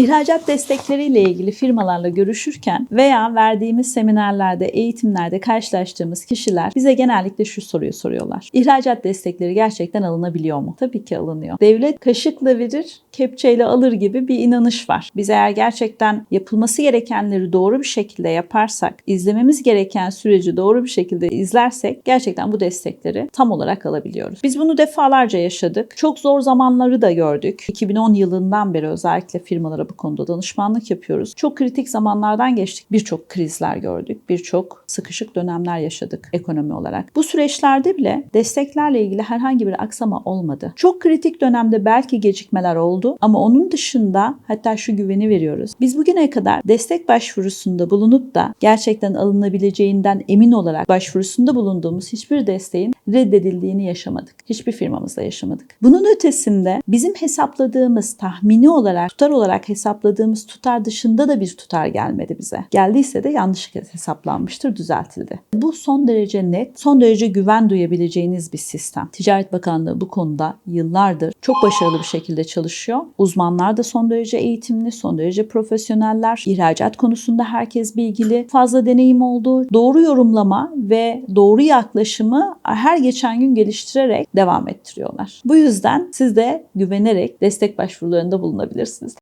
İhracat destekleriyle ilgili firmalarla görüşürken veya verdiğimiz seminerlerde, eğitimlerde karşılaştığımız kişiler bize genellikle şu soruyu soruyorlar. İhracat destekleri gerçekten alınabiliyor mu? Tabii ki alınıyor. Devlet kaşıkla verir, kepçeyle alır gibi bir inanış var. Biz eğer gerçekten yapılması gerekenleri doğru bir şekilde yaparsak, izlememiz gereken süreci doğru bir şekilde izlersek gerçekten bu destekleri tam olarak alabiliyoruz. Biz bunu defalarca yaşadık. Çok zor zamanları da gördük. 2010 yılından beri özellikle firmalara bu konuda danışmanlık yapıyoruz. Çok kritik zamanlardan geçtik. Birçok krizler gördük. Birçok sıkışık dönemler yaşadık ekonomi olarak. Bu süreçlerde bile desteklerle ilgili herhangi bir aksama olmadı. Çok kritik dönemde belki gecikmeler oldu ama onun dışında hatta şu güveni veriyoruz. Biz bugüne kadar destek başvurusunda bulunup da gerçekten alınabileceğinden emin olarak başvurusunda bulunduğumuz hiçbir desteğin reddedildiğini yaşamadık. Hiçbir firmamızda yaşamadık. Bunun ötesinde bizim hesapladığımız tahmini olarak, tutar olarak hesapladığımız tutar dışında da bir tutar gelmedi bize. Geldiyse de yanlış hesaplanmıştır, düzeltildi. Bu son derece net, son derece güven duyabileceğiniz bir sistem. Ticaret Bakanlığı bu konuda yıllardır çok başarılı bir şekilde çalışıyor. Uzmanlar da son derece eğitimli, son derece profesyoneller. İhracat konusunda herkes bilgili, fazla deneyim oldu. Doğru yorumlama ve doğru yaklaşımı her geçen gün geliştirerek devam ettiriyorlar. Bu yüzden siz de güvenerek destek başvurularında bulunabilirsiniz.